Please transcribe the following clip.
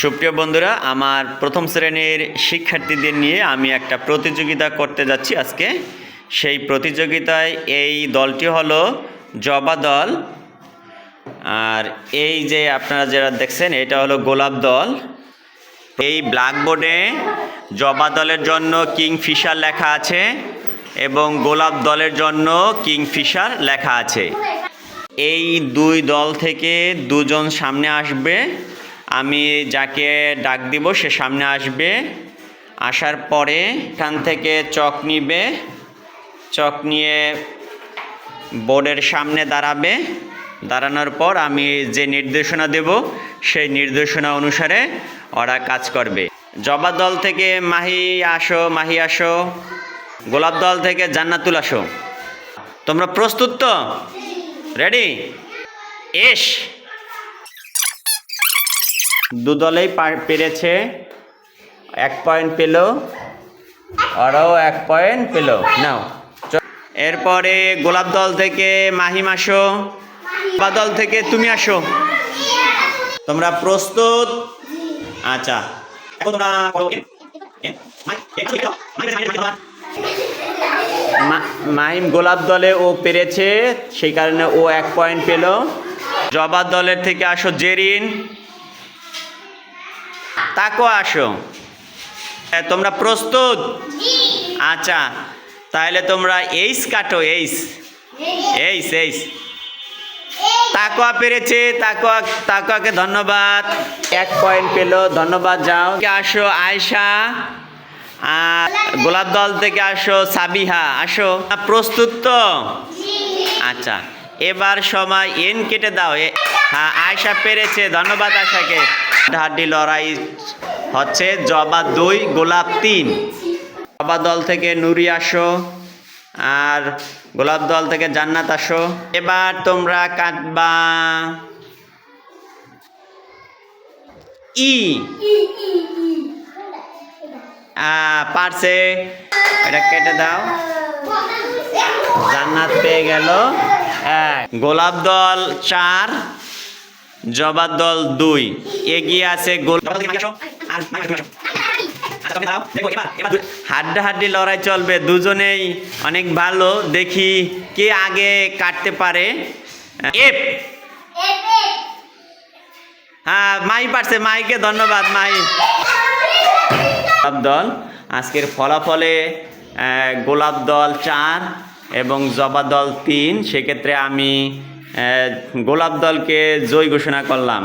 সুপ্রিয় বন্ধুরা, আমার প্রথম শ্রেণির শিক্ষার্থীদের নিয়ে আমি একটা প্রতিযোগিতা করতে যাচ্ছি আজকে। সেই প্রতিযোগিতায় এই দলটি হলো জবা দল। আর এই যে আপনারা যারা দেখছেন, এটা হলো গোলাপ দল। এই ব্ল্যাকবোর্ডে জবা দলের জন্য কিংফিশার লেখা আছে এবং গোলাপ দলের জন্য কিংফিশার লেখা আছে। এই দুই দল থেকে দুজন সামনে আসবে। আমি যাকে ডাক দিব, সে সামনে আসবে। আসার পরে এখান থেকে চক নিবে, চক নিয়ে বোর্ডের সামনে দাঁড়াবে। দাঁড়ানোর পর আমি যে নির্দেশনা দেব, সেই নির্দেশনা অনুসারে ওরা কাজ করবে। জবা দল থেকে মাহি আসো মাহি আসো। গোলাপ দল থেকে জান্নাতুল আসো। তোমরা প্রস্তুত তো? রেডি এস দু দলেই পার- পেরেছে। এক পয়েন্ট পেল। ওরাও এক পয়েন্ট পেল। নাও। এরপরে গোলাপ দল থেকে মাহিম আসো। বা দল থেকে তুমি আসো। তোমরা প্রস্তুত? আচ্ছা। মাহিম গোলাপ দলে ও পেরেছে। সেই কারণে ও এক পয়েন্ট পেল। জবা দলের থেকে আসো জেরিন। তাকো আসো। এ, তোমরা প্রস্তুত? আচ্ছা তাহলে তোমরা এইস কাটো এইস। এইস। এইস তাকোয়া পেরেছে তাকোয়া তাকোয়াকে ধন্যবাদ। এক পয়েন্ট পেল ধন্যবাদ যাও। আসো আয়শা? আর গোলাপ দল থেকে আসো সাবিহা আসো। প্রস্তুত তো? আচ্ছা এবার সময় এন কেটে দাও। হ্যাঁ আয়শা পেরেছে ধন্যবাদ আয়শাকে। হাড্ডি লড়াই হচ্ছে, জবা দুই, গোলাপ তিন। জবা দল থেকে নুরি আসো, আর গোলাপ দল থেকে জান্নাত আসো। এবার তোমরা কাটবা ই। পারছে? এটা কেটে দাও। জান্নাত পেয়ে গেল। গোলাপ দল চার জবা দল দুই। এগিয়ে আছে গোল হাড্ডা হাড্ডি লড়াই চলবে দুজনেই। অনেক ভালো দেখি কে আগে কাটতে পারে। এফ। হ্যাঁ মাই পারছে মাইকে ধন্যবাদ মাই গোলাপ দল আজকের ফলাফলে আহ, গোলাপ দল চার এবং জবা দল তিন। সেক্ষেত্রে আমি গোলাপ দলকে জয় ঘোষণা করলাম।